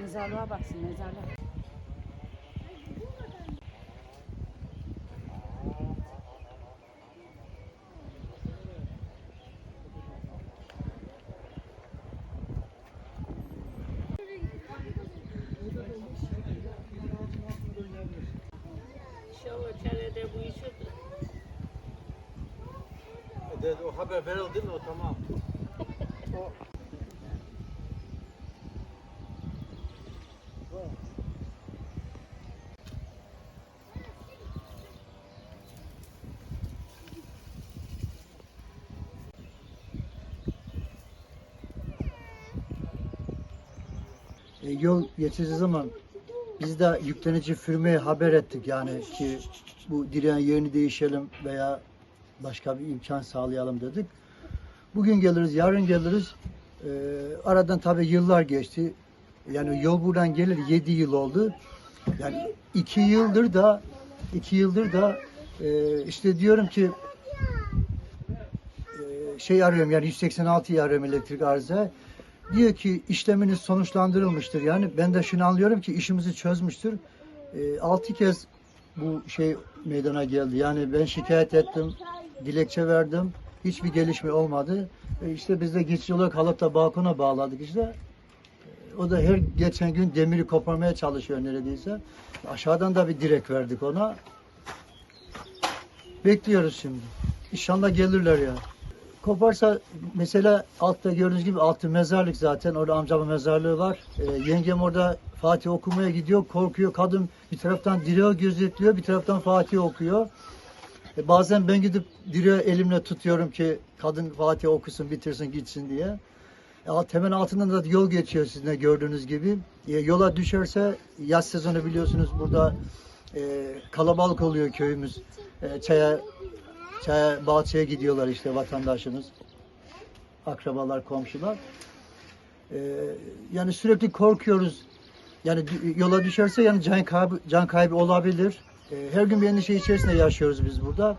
Mezarlığa baksın mezarlığa. İnşallah çarede bu işi De, o haber verildi mi o tamam. O yol geçeceği zaman biz de yüklenici firmaya haber ettik yani ki bu direğin yerini değişelim veya başka bir imkan sağlayalım dedik. Bugün geliriz, yarın geliriz. E, aradan tabii yıllar geçti. Yani yol buradan gelir 7 yıl oldu. Yani iki yıldır da iki yıldır da e, işte diyorum ki e, şey arıyorum yani 186'yı arıyorum elektrik arıza. Diyor ki işleminiz sonuçlandırılmıştır. Yani ben de şunu anlıyorum ki işimizi çözmüştür. E, 6 kez bu şey meydana geldi. Yani ben şikayet ettim, dilekçe verdim. Hiçbir gelişme olmadı. E, işte biz de geçici olarak da balkona bağladık işte. E, O da her geçen gün demiri koparmaya çalışıyor neredeyse. Aşağıdan da bir direk verdik ona. Bekliyoruz şimdi. İnşallah gelirler ya. Koparsa mesela altta gördüğünüz gibi altı mezarlık zaten. Orada amcamın mezarlığı var. Ee, yengem orada Fatih okumaya gidiyor. Korkuyor. Kadın bir taraftan direği gözetliyor. Bir taraftan Fatih okuyor. E, bazen ben gidip direği elimle tutuyorum ki kadın Fatih okusun, bitirsin, gitsin diye. E, alt- hemen altından da yol geçiyor sizin de gördüğünüz gibi. E, yola düşerse yaz sezonu biliyorsunuz burada e, kalabalık oluyor köyümüz. E, çaya çaya bahçeye gidiyorlar işte vatandaşımız. Akrabalar, komşular. E, yani sürekli korkuyoruz. Yani yola düşerse yani can kaybı, can kaybı olabilir. E, her gün bir endişe içerisinde yaşıyoruz biz burada.